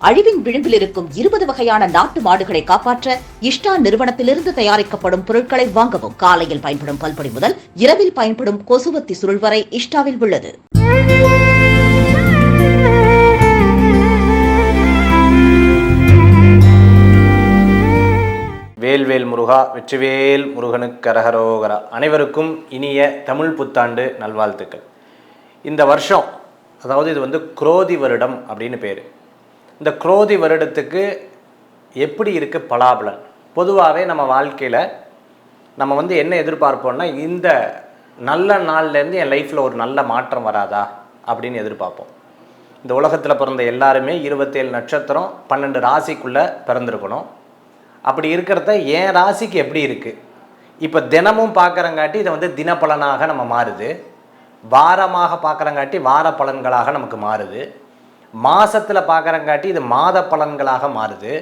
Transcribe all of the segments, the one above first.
அழிவின் விளிம்பில் இருக்கும் இருபது வகையான நாட்டு மாடுகளை காப்பாற்ற இஷ்டா நிறுவனத்திலிருந்து தயாரிக்கப்படும் பொருட்களை வாங்கவும் காலையில் பயன்படும் பல்பொடி முதல் இரவில் பயன்படும் கொசுவத்தி சுருள் வரை இஷ்டாவில் உள்ளது. வேல்வேல் முருகா வெற்றிவேல் முருகனுக்கு கரகரோகரா. அனைவருக்கும் இனிய தமிழ் புத்தாண்டு நல்வாழ்த்துக்கள். இந்த வருஷம் அதாவது இது வந்து குரோதி வருடம் அப்படின்னு பேர். இந்த குரோதி வருடத்துக்கு எப்படி இருக்குது பலாபலன்? பொதுவாகவே நம்ம வாழ்க்கையில் நம்ம வந்து என்ன எதிர்பார்ப்போம்னா இந்த நல்ல நாள்லேருந்து என் லைஃப்பில் ஒரு நல்ல மாற்றம் வராதா அப்படின்னு எதிர்பார்ப்போம். இந்த உலகத்தில் பிறந்த எல்லாருமே இருபத்தேழு நட்சத்திரம் பன்னெண்டு ராசிக்குள்ளே பிறந்திருக்கணும். அப்படி இருக்கிறத என் ராசிக்கு எப்படி இருக்குது இப்போ தினமும் பார்க்குறங்காட்டி இதை வந்து தினப்பலனாக நம்ம மாறுது. வாரமாக பார்க்குறங்காட்டி வார பலன்களாக நமக்கு மாறுது. மாதத்தில் பார்க்குறங்காட்டி இது மாத பலன்களாக மாறுது.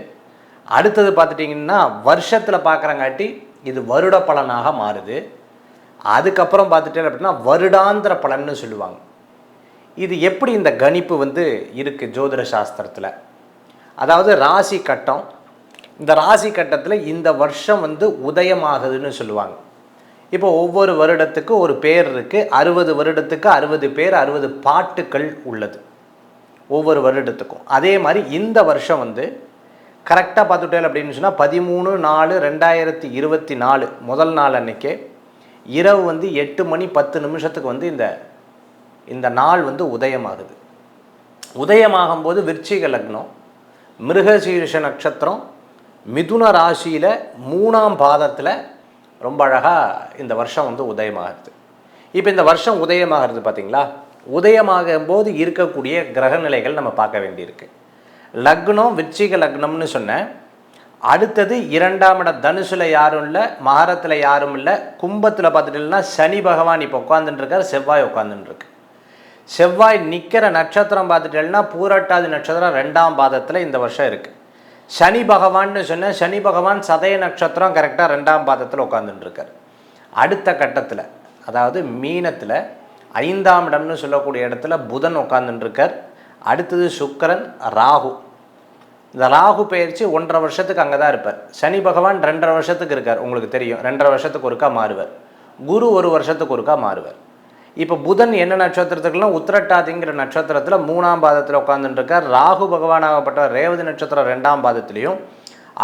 அடுத்தது பார்த்துட்டிங்கன்னா வருஷத்தில் பார்க்குறங்காட்டி இது வருட பலனாக மாறுது. அதுக்கப்புறம் பார்த்துட்டேன் அப்படின்னா வருடாந்திர பலன்னு சொல்லுவாங்க. இது எப்படி இந்த கணிப்பு வந்து இருக்குது ஜோதிட சாஸ்திரத்தில்? அதாவது ராசி கட்டம். இந்த ராசி கட்டத்தில் இந்த வருஷம் வந்து உதயமாகுதுன்னு சொல்லுவாங்க. இப்போ ஒவ்வொரு வருடத்துக்கு ஒரு பேர் இருக்குது அறுபது வருடத்துக்கு அறுபது பேர் அறுபது பாட்டுக்கள் உள்ளது. ஒவ்வொரு வருடத்துக்கும். அதே மாதிரி இந்த வருஷம் வந்து கரெக்டாக பார்த்துட்டேன் அப்படின்னு சொன்னால் பதிமூணு நாலு ரெண்டாயிரத்தி இருபத்தி நாலு முதல் நாள் அன்றைக்கே இரவு வந்து எட்டு மணி பத்து நிமிஷத்துக்கு வந்து இந்த இந்த நாள் வந்து உதயமாகுது. உதயமாகும் போது விருச்சிக லக்னம் மிருகசீரிஷ நட்சத்திரம் மிதுன ராசியில் மூணாம் பாதத்தில் ரொம்ப அழகாக இந்த வருஷம் வந்து உதயமாகுது. இப்போ இந்த வருஷம் உதயமாகிறது பார்த்தீங்களா உதயமாகும் போது இருக்கக்கூடிய கிரகநிலைகள் நம்ம பார்க்க வேண்டியிருக்கு. லக்னம் விச்சிக லக்னம்னு சொன்னேன் அடுத்தது இரண்டாம் இடம் தனுசில் யாரும் இல்லை மகரத்தில் யாரும் இல்லை கும்பத்தில் பார்த்துட்டீங்கன்னா சனி பகவான் இப்போ உட்காந்துட்டுருக்கார் செவ்வாய் உட்காந்துட்டுருக்கு செவ்வாய் நிற்கிற நட்சத்திரம் பார்த்துட்டேன்னா பூரட்டாதி நட்சத்திரம் ரெண்டாம் பாதத்தில் இந்த வருஷம் இருக்குது சனி பகவான்னு சொன்னேன் சனி பகவான் சதய நட்சத்திரம் கரெக்டாக ரெண்டாம் பாதத்தில் உட்காந்துட்டுருக்கார் அடுத்த கட்டத்தில் அதாவது மீனத்தில் ஐந்தாம் இடம்னு சொல்லக்கூடிய இடத்துல புதன் உட்காந்துருக்கார் அடுத்தது சுக்கரன் ராகு. இந்த ராகு பயிற்சி ஒன்றரை வருஷத்துக்கு அங்கே தான் இருப்பார். சனி பகவான் ரெண்டரை வருஷத்துக்கு இருக்கார் உங்களுக்கு தெரியும். ரெண்டரை வருஷத்துக்கு ஒருக்கா மாறுவார். குரு ஒரு வருஷத்துக்கு ஒருக்கா மாறுவார். இப்போ புதன் என்ன நட்சத்திரத்துக்குலாம்? உத்திரட்டாதிங்கிற நட்சத்திரத்தில் மூணாம் பாதத்தில் உட்காந்துட்டுருக்கார் ராகு பகவானாகப்பட்ட ரேவதி நட்சத்திரம் ரெண்டாம் பாதத்துலேயும்.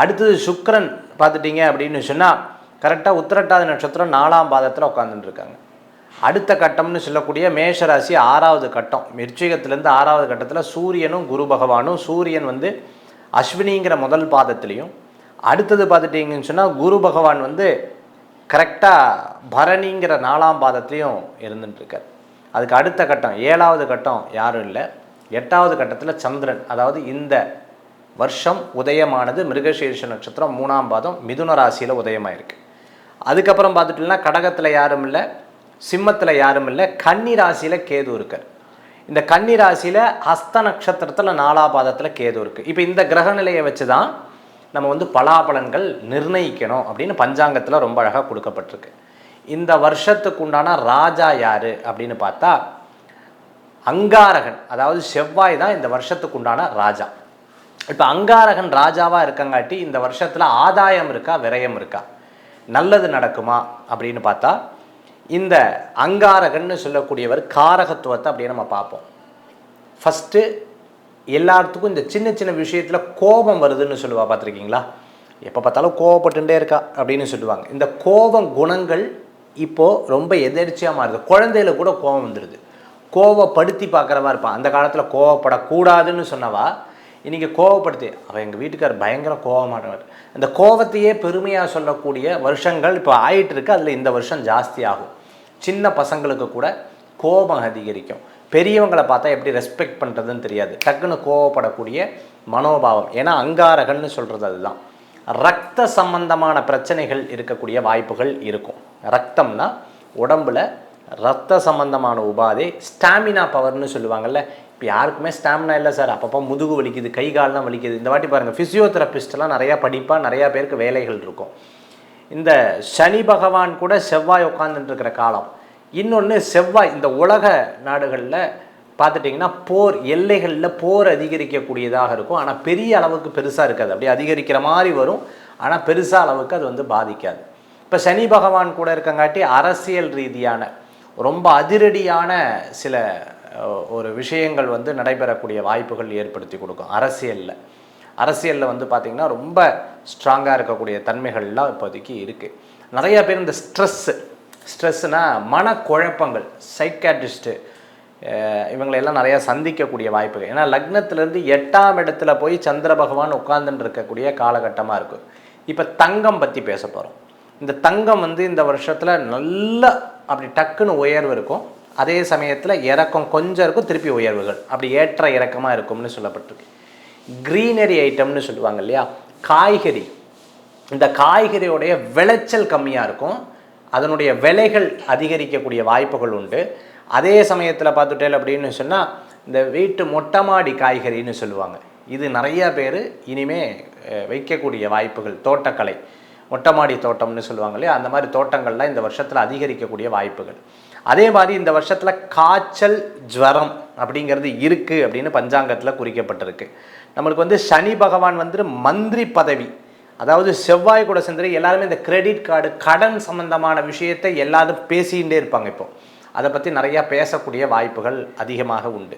அடுத்தது சுக்கரன் பார்த்துட்டீங்க அப்படின்னு சொன்னால் கரெக்டாக உத்திரட்டாதி நட்சத்திரம் நாலாம் பாதத்தில் உட்காந்துட்டுருக்காங்க அடுத்த கட்டம்னு சொல்லக்கூடிய மேஷராசி ஆறாவது கட்டம். மிருச்சிகத்திலேருந்து ஆறாவது கட்டத்தில் சூரியனும் குரு பகவானும் சூரியன் வந்து அஸ்வினிங்கிற முதல் பாதத்துலேயும். அடுத்தது பார்த்துட்டிங்கன்னு சொன்னால் குரு பகவான் வந்து கரெக்டாக பரணிங்கிற நாலாம் பாதத்துலேயும் இருந்துட்டுருக்கார். அதுக்கு அடுத்த கட்டம் ஏழாவது கட்டம் யாரும் இல்லை. எட்டாவது கட்டத்தில் சந்திரன் அதாவது இந்த வருஷம் உதயமானது மிருகசீர்ஷ நட்சத்திரம் மூணாம் பாதம் மிதுன ராசியில் உதயமாயிருக்கு. அதுக்கப்புறம் பார்த்துட்டிங்கன்னா கடகத்தில் யாரும் இல்லை. சிம்மத்தில் யாரும் இல்லை கன்னி ராசியில் கேது இருக்கார் இந்த கன்னி ராசியில் ஹஸ்த நட்சத்திரத்தில் நாலாபாதத்தில் கேது இருக்குது இப்போ இந்த கிரக நிலையை வச்சு தான் நம்ம வந்து பலாபலன்கள் நிர்ணயிக்கணும் அப்படின்னு பஞ்சாங்கத்தில் ரொம்ப அழகாக கொடுக்கப்பட்டிருக்கு. இந்த வருஷத்துக்கு உண்டான ராஜா யார் அப்படின்னு பார்த்தா அங்காரகன் அதாவது செவ்வாய் தான் இந்த வருஷத்துக்கு உண்டான ராஜா. இப்போ அங்காரகன் ராஜாவாக இருக்கங்காட்டி இந்த வருஷத்தில் ஆதாயம் இருக்கா விரயம் இருக்கா? நல்லது நடக்குமா அப்படின்னு பார்த்தா இந்த அங்காரகன்னு சொல்லக்கூடியவர் காரகத்துவத்தை அப்படியே நம்ம பார்ப்போம். ஃபஸ்ட்டு எல்லாத்துக்கும் இந்த சின்ன சின்ன விஷயத்தில் கோபம் வருதுன்னு சொல்லுவா பார்த்துருக்கீங்களா? எப்போ பார்த்தாலும் கோவப்பட்டுட்டே இருக்கா அப்படின்னு சொல்லுவாங்க. இந்த கோபம் குணங்கள் இப்போது ரொம்ப எதிர்ச்சியாக மாறுது. குழந்தையில கூட கோபம் வந்துடுது கோவப்படுத்தி பார்க்குறவா இருப்பான் அந்த காலத்தில் கோவப்படக்கூடாதுன்னு சொன்னவா. இன்றைக்கி கோவப்படுத்தி அவள் எங்கள் வீட்டுக்கார் பயங்கர கோவமானவர். இந்த கோவத்தையே பெருமையாக சொல்லக்கூடிய வருஷங்கள் இப்போ ஆயிட்டு இருக்கு அதில் இந்த வருஷம் ஜாஸ்தி ஆகும். சின்ன பசங்களுக்கு கூட கோபம் அதிகரிக்கும். பெரியவங்களை பார்த்தா எப்படி ரெஸ்பெக்ட் பண்ணுறதுன்னு தெரியாது. டக்குன்னு கோவப்படக்கூடிய மனோபாவம். ஏன்னா அங்காரகன்னு சொல்கிறது அதுதான். ரத்த சம்பந்தமான பிரச்சனைகள் இருக்கக்கூடிய வாய்ப்புகள் இருக்கும். ரத்தம்னா உடம்புல ரத்த சம்பந்தமான உபாதை ஸ்டாமினா பவர்னு சொல்லுவாங்கல்ல. இப்போ யாருக்குமே ஸ்டாமினா இல்லை சார் அப்பப்போ முதுகு வலிக்குது கை கால்லாம் வலிக்குது. இந்த வாட்டி பாருங்கள் ஃபிசியோதெரபிஸ்ட்லாம் நிறையா படிப்பாக நிறையா பேருக்கு வேலைகள் இருக்கும். இந்த சனி பகவான் கூட செவ்வாய் உட்காந்துட்டுருக்கிற காலம். இன்னொன்று செவ்வாய் இந்த உலக நாடுகளில் பார்த்துட்டிங்கன்னா போர் எல்லைகளில் போர் அதிகரிக்கக்கூடியதாக இருக்கும். ஆனால் பெரிய அளவுக்கு பெருசாக இருக்காது. அப்படியே அதிகரிக்கிற மாதிரி வரும். ஆனால் பெருசாக அளவுக்கு அது வந்து பாதிக்காது. இப்போ சனி பகவான் கூட இருக்கங்காட்டி அரசியல் ரீதியான ரொம்ப அதிரடியான சில ஒரு விஷயங்கள் வந்து நடைபெறக்கூடிய வாய்ப்புகள் ஏற்படுத்தி கொடுக்கும் அரசியலில். அரசியலில் வந்து பார்த்திங்கன்னா ரொம்ப ஸ்ட்ராங்காக இருக்கக்கூடிய தன்மைகள்லாம் இப்போதைக்கு இருக்குது நிறையா பேர் இந்த ஸ்ட்ரெஸ்ஸு ஸ்ட்ரெஸ்ஸுனால் மனக்குழப்பங்கள் சைக்காட்ரிஸ்ட்டு இவங்களையெல்லாம் நிறையா சந்திக்கக்கூடிய வாய்ப்புகள். ஏன்னா லக்னத்திலேருந்து எட்டாம் இடத்துல போய் சந்திர பகவான் உட்கார்ந்துட்டு இருக்கக்கூடிய காலகட்டமாக இருக்கும் இப்போ தங்கம் பற்றி பேச போகிறோம் இந்த தங்கம் வந்து இந்த வருஷத்தில் நல்ல அப்படி டக்குன்னு உயர்வு இருக்கும். அதே சமயத்தில் இறக்கம் கொஞ்சம் இருக்கும். திருப்பி உயர்வுகள். அப்படி ஏற்ற இறக்கமாக இருக்கும்னு சொல்லப்பட்டிருக்கு. க்ரீனரி ஐட்டம்னு சொல்லுவாங்க இல்லையா? காய்கறி. இந்த காய்கறியோடைய விளைச்சல் கம்மியாக இருக்கும். அதனுடைய விலைகள் அதிகரிக்கக்கூடிய வாய்ப்புகள் உண்டு. அதே சமயத்தில் பார்த்துட்டேன் அப்படின்னு சொன்னால் இந்த வீட்டு மொட்டை மாடி காய்கறின்னு சொல்லுவாங்க. இது நிறைய பேர் இனிமே வைக்கக்கூடிய வாய்ப்புகள் தோட்டக்கலை. மொட்டை மாடி தோட்டம்னு சொல்லுவாங்க இல்லையா? அந்த மாதிரி தோட்டங்கள்லாம் இந்த வருஷத்தில் அதிகரிக்கக்கூடிய வாய்ப்புகள். அதே மாதிரி இந்த வருஷத்தில் காய்ச்சல் ஜுவரம் அப்படிங்கிறது இருக்குது அப்படின்னு பஞ்சாங்கத்தில் குறிக்கப்பட்டிருக்கு. நம்மளுக்கு வந்து சனி பகவான் வந்து மந்திரி பதவி. அதாவது செவ்வாய் கூட சேர்ந்து எல்லாருமே இந்த கிரெடிட் கார்டு கடன் சம்பந்தமான விஷயத்தை எல்லாரும் பேசிகிட்டே இருப்பாங்க இப்போ. அதை பற்றி நிறையா பேசக்கூடிய வாய்ப்புகள் அதிகமாக உண்டு.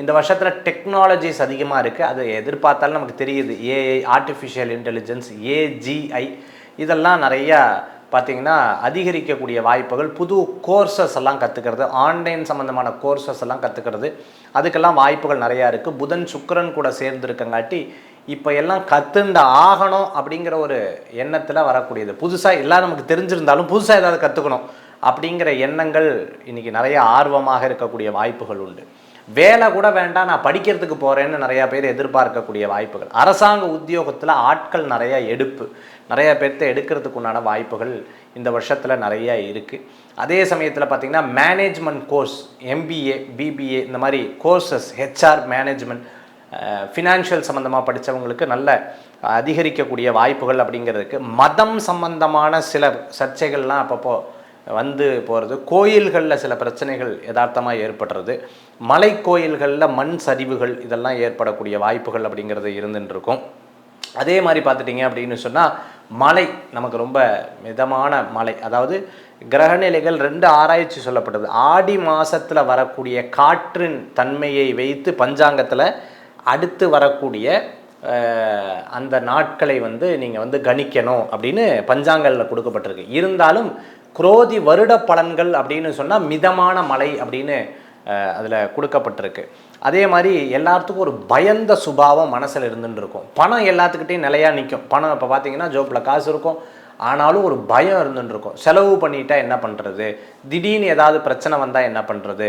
இந்த வருஷத்தில் டெக்னாலஜிஸ் அதிகமாக இருக்குது அது எதிர்பார்த்தாலும் நமக்கு தெரியுது. ஏஐ ஆர்டிஃபிஷியல் இன்டெலிஜென்ஸ் ஏஜிஐ இதெல்லாம் நிறையா பார்த்திங்கன்னா அதிகரிக்கக்கூடிய வாய்ப்புகள் புது கோர்சஸ் எல்லாம் கற்றுக்கிறது ஆன்லைன் சம்மந்தமான கோர்சஸ் எல்லாம் கற்றுக்கிறது அதுக்கெல்லாம் வாய்ப்புகள் நிறையா இருக்குது புதன் சுக்கரன் கூட சேர்ந்துருக்கங்காட்டி இப்போ எல்லாம் கற்றுண்ட ஆகணும் அப்படிங்கிற ஒரு எண்ணத்தில் வரக்கூடியது. புதுசாக எல்லாம் நமக்கு தெரிஞ்சிருந்தாலும் புதுசாக ஏதாவது கற்றுக்கணும் அப்படிங்கிற எண்ணங்கள் இன்றைக்கி நிறைய ஆர்வமாக இருக்கக்கூடிய வாய்ப்புகள் உண்டு. வேலை கூட வேண்டாம் நான் படிக்கிறதுக்கு போகிறேன்னு நிறையா பேர் எதிர்பார்க்கக்கூடிய வாய்ப்புகள். அரசாங்க உத்தியோகத்தில் ஆட்கள் நிறையா எடுப்பு. நிறைய பேர்த்த எடுக்கிறதுக்கு உண்டான வாய்ப்புகள் இந்த வருஷத்தில் நிறைய இருக்குது அதே சமயத்தில் பார்த்திங்கன்னா மேனேஜ்மெண்ட் கோர்ஸ் எம்பிஏ பிபிஏ இந்த மாதிரி கோர்சஸ் ஹெச்ஆர் மேனேஜ்மெண்ட் ஃபினான்ஷியல் சம்மந்தமாக படித்தவங்களுக்கு நல்ல அதிகரிக்கக்கூடிய வாய்ப்புகள் அப்படிங்கிறதுக்கு மதம் சம்பந்தமான சில சர்ச்சைகள்லாம் அப்பப்போ வந்து போகிறது கோயில்களில் சில பிரச்சனைகள் யதார்த்தமாக ஏற்படுறது. மலை கோயில்களில் மண் சரிவுகள் இதெல்லாம் ஏற்படக்கூடிய வாய்ப்புகள் அப்படிங்கிறது இருந்துட்டு இருக்கும். அதே மாதிரி பார்த்துட்டிங்க அப்படின்னு சொன்னால் மலை நமக்கு ரொம்ப மிதமான மலை. அதாவது கிரகநிலைகள் ரெண்டு ஆராய்ச்சி சொல்லப்பட்டது. ஆடி மாதத்தில் வரக்கூடிய காற்றின் தன்மையை வைத்து பஞ்சாங்கத்தில் அடுத்து வரக்கூடிய அந்த நாட்களை வந்து நீங்கள் வந்து கணிக்கணும் அப்படின்னு பஞ்சாங்கல்ல கொடுக்கப்பட்டிருக்கு. இருந்தாலும் குரோதி வருட பலன்கள் அப்படின்னு சொன்னால் மிதமான மழை அப்படின்னு அதில் கொடுக்கப்பட்டிருக்கு. அதே மாதிரி எல்லாத்துக்கும் ஒரு பயந்த சுபாவம் மனசில் இருந்துன்னு இருக்கும். பணம் எல்லாத்துக்கிட்டையும் நிலையாக நிற்கும் பணம் இப்போ பார்த்தீங்கன்னா ஜோப்பில் காசு இருக்கும். ஆனாலும் ஒரு பயம் இருந்துன்னு இருக்கும். செலவு பண்ணிட்டா என்ன பண்ணுறது திடீர்னு ஏதாவது பிரச்சனை வந்தால் என்ன பண்ணுறது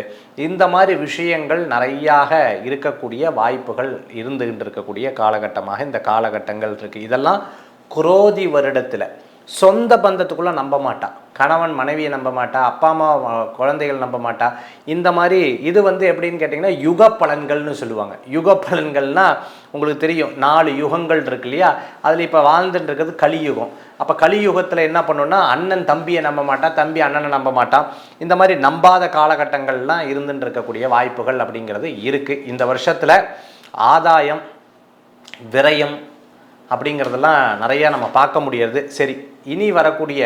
இந்த மாதிரி விஷயங்கள் நிறையாக இருக்கக்கூடிய வாய்ப்புகள் இருந்துகிட்டு இருக்கக்கூடிய காலகட்டமாக இந்த காலகட்டங்கள் இருக்குது இதெல்லாம் குரோதி வருடத்தில் சொந்த பந்தத்துக்குள்ளே நம்ப மாட்டா. கணவன் மனைவியை நம்ப மாட்டா. அப்பா அம்மா குழந்தைகள் நம்ப மாட்டா. இந்த மாதிரி இது வந்து எப்படின்னு கேட்டிங்கன்னா யுக பலன்கள்னு சொல்லுவாங்க. யுக பலன்கள்னால் உங்களுக்கு தெரியும். நாலு யுகங்கள் இருக்கு இல்லையா? அதில் இப்போ வாழ்ந்துட்டு இருக்கிறது கலியுகம். அப்போ கலியுகத்தில் என்ன பண்ணுன்னா அண்ணன் தம்பியை நம்ப மாட்டான் தம்பி அண்ணனை நம்ப மாட்டான் இந்த மாதிரி நம்பாத காலகட்டங்கள்லாம் இருந்துட்டு இருக்கக்கூடிய வாய்ப்புகள் அப்படிங்கிறது இருக்குது இந்த வருஷத்தில் ஆதாயம் விரயம் அப்படிங்கிறதெல்லாம் நிறையா நம்ம பார்க்க முடியாது சரி இனி வரக்கூடிய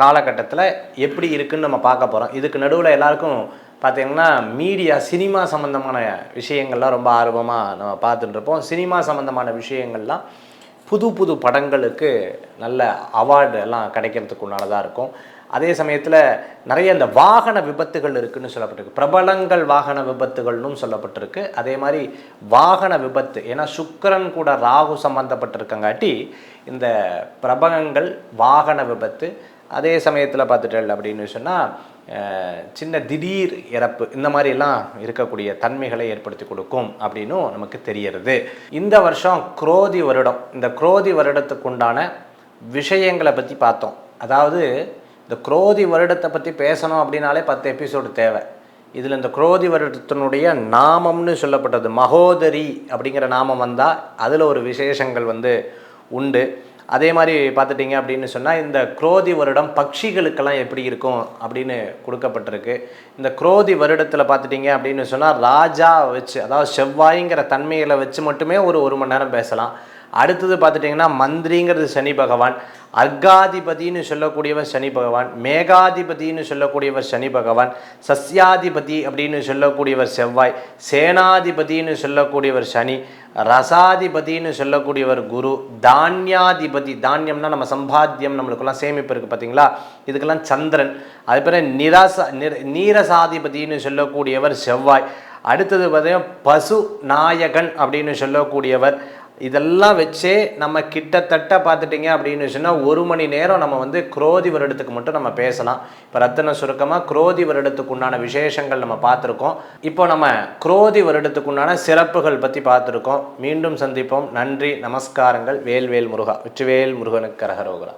காலகட்டத்தில் எப்படி இருக்குன்னு நம்ம பார்க்க போகிறோம் இதுக்கு நடுவில் எல்லாருக்கும் பார்த்தீங்கன்னா மீடியா சினிமா சம்மந்தமான விஷயங்கள்லாம் ரொம்ப ஆர்வமாக நம்ம பார்த்துட்டு இருப்போம். சினிமா சம்மந்தமான விஷயங்கள்லாம் புது புது படங்களுக்கு நல்ல அவார்டு எல்லாம் கிடைக்கிறதுக்கு உண்டானதாக இருக்கும். அதே சமயத்தில் நிறைய இந்த வாகன விபத்துகள் இருக்குன்னு சொல்லப்பட்டிருக்கு. பிரபலங்கள் வாகன விபத்துகள்னும் சொல்லப்பட்டிருக்கு. அதே மாதிரி வாகன விபத்து ஏன்னா சுக்கரன் கூட ராகு சம்மந்தப்பட்டிருக்கங்காட்டி இந்த பிரபலங்கள் வாகன விபத்து அதே சமயத்தில் பார்த்துட்டல் அப்படின்னு சொன்னால் சின்ன திடீர் இறப்பு இந்த மாதிரிலாம் இருக்கக்கூடிய தன்மைகளை ஏற்படுத்தி கொடுக்கும் அப்படின்னும் நமக்கு தெரியறது. இந்த வருஷம் குரோதி வருடம் இந்த குரோதி வருடத்துக்கு உண்டான விஷயங்களை பற்றி பார்த்தோம். அதாவது இந்த குரோதி வருடத்தை பற்றி பேசணும் அப்படின்னாலே பத்து எபிசோடு தேவை. இதில் இந்த குரோதி வருடத்தினுடைய நாமம்னு சொல்லப்பட்டது மகோதரி அப்படிங்கிற நாமம் வந்தால் அதில் ஒரு விசேஷங்கள் வந்து உண்டு. அதே மாதிரி பார்த்துட்டிங்க அப்படின்னு சொன்னால் இந்த குரோதி வருடம் பட்சிகளுக்கெல்லாம் எப்படி இருக்கும் அப்படின்னு கொடுக்கப்பட்டிருக்கு. இந்த குரோதி வருடத்தில் பார்த்துட்டிங்க அப்படின்னு சொன்னால் ராஜா வச்சு அதாவது செவ்வாய்ங்கிற தன்மையில் வச்சு மட்டுமே ஒரு ஒரு மணி நேரம் பேசலாம். அடுத்தது பார்த்துட்டிங்கன்னா மந்திரிங்கிறது சனி பகவான் அர்காதிபதினு சொல்லக்கூடியவர் சனி பகவான் மேகாதிபதினு சொல்லக்கூடியவர் சனி பகவான் சஸ்யாதிபதி அப்படின்னு சொல்லக்கூடியவர் செவ்வாய் சேனாதிபதினு சொல்லக்கூடியவர் சனி ரசாதிபதினு சொல்லக்கூடியவர் குரு தானியாதிபதி தானியம்னா நம்ம சம்பாத்தியம் நம்மளுக்கெல்லாம் சேமிப்பு இருக்குது பார்த்தீங்களா? இதுக்கெல்லாம் சந்திரன் அது பிறகு நிராச நிர நீரசாதிபதினு சொல்லக்கூடியவர் செவ்வாய் அடுத்தது பார்த்தீங்கன்னா பசு நாயகன் அப்படின்னு சொல்லக்கூடியவர் இதெல்லாம் வச்சே நம்ம கிட்டத்தட்ட பார்த்துட்டிங்க அப்படின்னு சொன்னால் ஒரு மணி நேரம் நம்ம வந்து குரோதி வருடத்துக்கு மட்டும் நம்ம பேசலாம். இப்போ ரத்தன சுருக்கமாக குரோதி வருடத்துக்கு உண்டான விசேஷங்கள் நம்ம பார்த்துருக்கோம். இப்போ நம்ம குரோதி வருடத்துக்கு உண்டான சிறப்புகள் பற்றி பார்த்துருக்கோம். மீண்டும் சந்திப்போம். நன்றி நமஸ்காரங்கள். வேல்வேல் முருகா. வெற்றிவேல் முருகனுக்கு கரகரோகரா.